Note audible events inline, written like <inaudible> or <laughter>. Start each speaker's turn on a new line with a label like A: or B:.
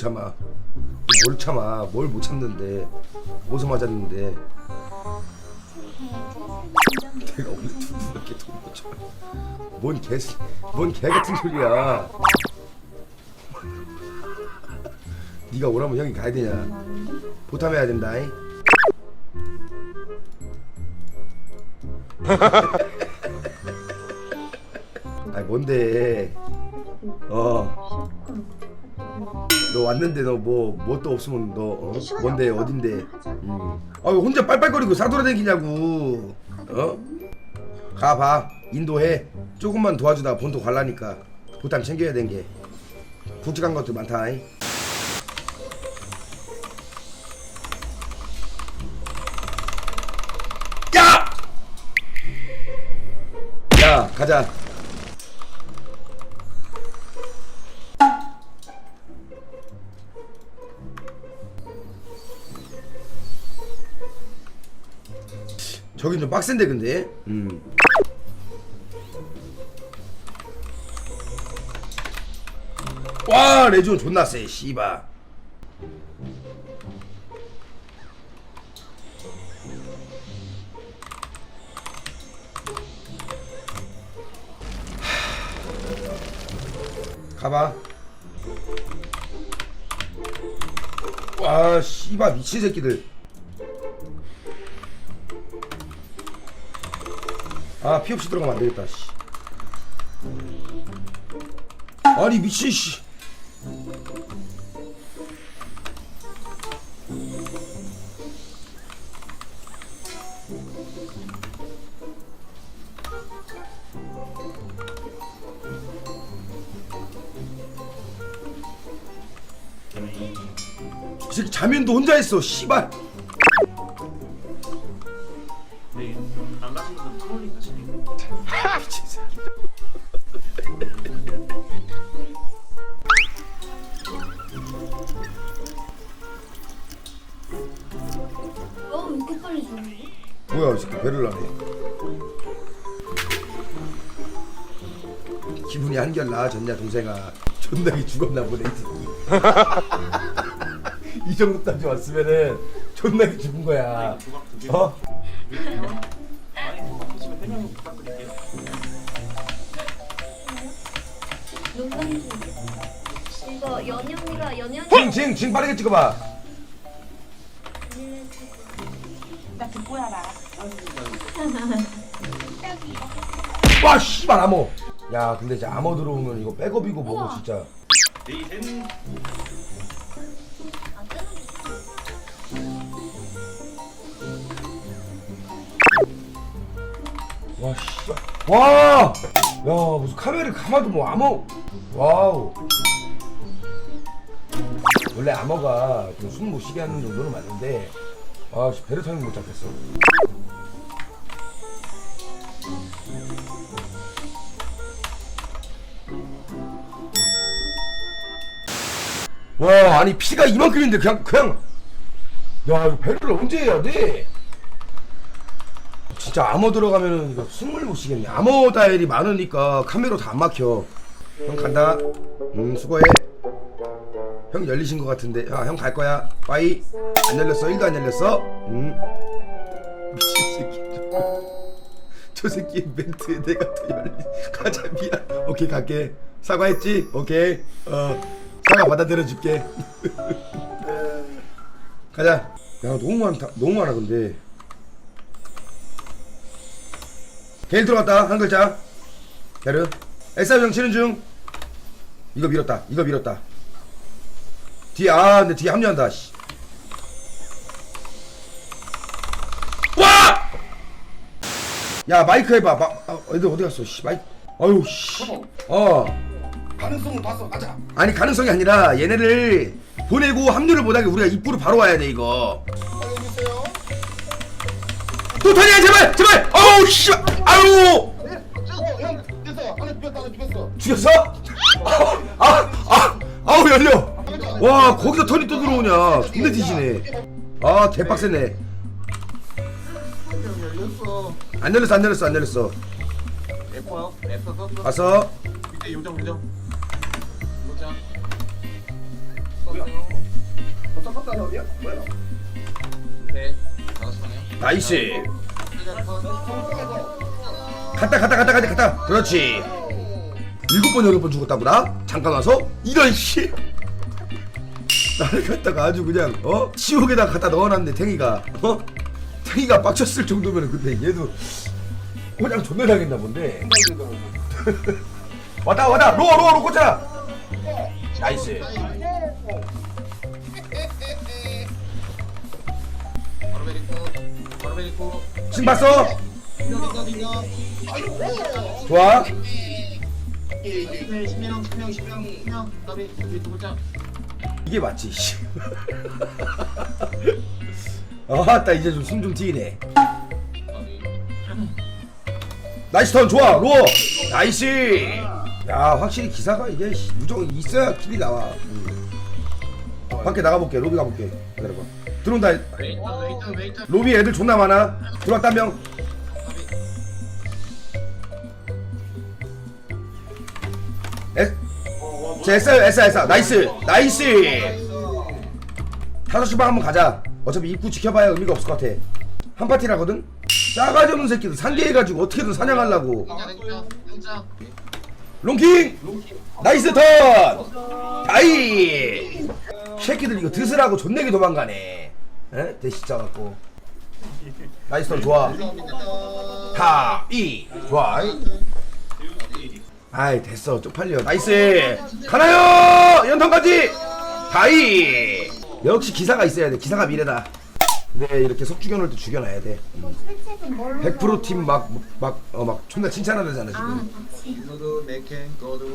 A: 참아 뭘 참아 뭘 못 참는데 어디서 맞았는데 내가 오늘 누구렇게 돈못 쳐. 뭔 개, 뭔개 같은 소리야. 네가 오라면 형이 가야 되냐? 보탐해야 된다. 이. <laughs> 아니 뭔데? 왔는데 너뭐뭐또 없으면 너 어? 뭔데 어딘데? 음. 아왜 혼자 빨빨거리고 싸돌아다니냐고. 어? 가봐 인도해 조금만 도와주다 본토 갈라니까 보탐 챙겨야 된 게 굵직한 것도 많다 이. 야! 야 가자 저긴 좀 빡센데 근데? 음. 와 레지온 존나 세 씨바 가봐. 와 씨바 미친 새끼들 아 피 없이 들어가면 안 되겠다 씨. 아니 미친 씨. 이 새끼 자면도 혼자 했어 씨발
B: 네, 안 분은 트롤링.
A: 미친 새끼
C: 어, 왜 이렇게 빨리 주는데?
A: 뭐야 이 새끼 배를 나네 기분이 한결 나아졌냐 동생아 존나게 죽었나 보네 이 새끼 <laughs> 이 정도까지 왔으면은 존나게 죽은 거야
B: 조각 두 개.
A: 어?
B: 부탁드릴게요.
C: 농담이 이거 연연이가 연연이
A: 징징 징 빠르게 찍어봐
D: 나 듣고 야라. <laughs>
A: 와 씨발 암호 야 근데 이제 암호 들어오면 이거 백업이고 뭐고 진짜
B: 내일은
A: 와 씨발 와야 무슨 카메라를 감아도 뭐 암호. 와우. 원래 암호가 좀 숨 못 쉬게 하는 정도는 맞는데 아 씨, 배를 타면 못 잡겠어. 와 아니 피가 이만큼인데 그냥 그냥. 야 배를 언제 해야 돼? 진짜 암호 들어가면은 이거 숨을 못 쉬겠네. 암호 다일이 많으니까 카메라 다 안 막혀. 형 간다. 음 수고해. 형 열리신 것 같은데. 아 형 갈 거야. 빠이. 안 열렸어. 1도 안 열렸어. 음. 미친 <laughs> 새끼. 저 새끼 멘트에 내가 또 열리. <laughs> 가자 미안. 오케이 갈게. 사과했지? 오케이. 어 사과 받아들여 줄게. <laughs> 가자. 야 너무 많다. 너무 많아 근데. 게일 들어갔다. 한 글자. 게르. 형 치는 중. 이거 밀었다. 이거 밀었다. 뒤에 아 근데 뒤에 합류한다. 씨. 와! 야 마이크 해봐. 마, 아, 애들 어디 갔어? 씨 마이크. 아유 씨어.
E: 가능성은 봤어. 가자.
A: 아니 가능성이 아니라 얘네를 보내고 합류를 못하게 우리가 입구로 바로 와야 돼 이거 터냐 제발 제발 어우
E: 씨네 저형 됐어 하나 죽였다 하나 죽였어
A: 죽였어? 아, 아, 아우 열려. 와 거기서 턴이 또 들어오냐? 존나 뒤지네. 아 개빡세네. 형안 열렸어 안 열렸어 안 열렸어.
E: F요 F 썼어
A: 가서
E: 밑에 요정 요정 요정
A: 나오냐? 뭐야?
E: 오케이 방이요
A: 나이스 갔다 갔다 갔다 갔다 갔다. 그렇지. 일곱 번 여덟 번 죽었다고 나? 잠깐 와서? 이런 씨. 나를 갖다가 아주 그냥 어? 지옥에다 갖다 넣어놨네 탱이가. 어? 탱이가 빡쳤을 정도면 근데 얘도 그냥 존나 당했나 본데. <laughs> 왔다 왔다. 로어 로어 로 꽂자. 나이스
E: 베리코
A: 신 봤어? 좋아.
E: 딩거 10명 10명 10명. 10명 더비 우리 두 글자
A: 이게 맞지 씨. <laughs> 아따 이제 좀 숨좀
E: 더비
A: 나이스 턴 좋아 로어. 나이스. 야 확실히 기사가 이게 씨, 무조건 있어야 킬이 나와. 음. 밖에 나가볼게 로비 가볼게. 기다려봐 들어온다.
E: 웨이터 웨이터 웨이터
A: 로비 애들 존나 많아. 들어왔다 에? 제 S S S. 나이스. 나이스. 다섯 시방 한번 가자. 어차피 입구 지켜봐야 의미가 없을 것 같아. 한 파티라거든? 싸가지 없는 새끼들. 상계해가지고 어떻게든 사냥하려고. 롱킹 나이스 턴! 다이! 새끼들 이거 드스라고 존내게 도망가네 에? 대시 짜갖고. 나이스 턴 좋아. 다이 좋아. 아이 됐어. 쪽팔려. 나이스. 가나요? 연턴까지. 다이. 역시 기사가 있어야 돼. 기사가 미래다. 네 이렇게 석주견을 또 죽여놔야 돼.
C: 이거 출첵은 뭘로?
A: 100%팀 막 막어막 존나 칭찬하잖아
C: 아,
A: 지금.
E: 거두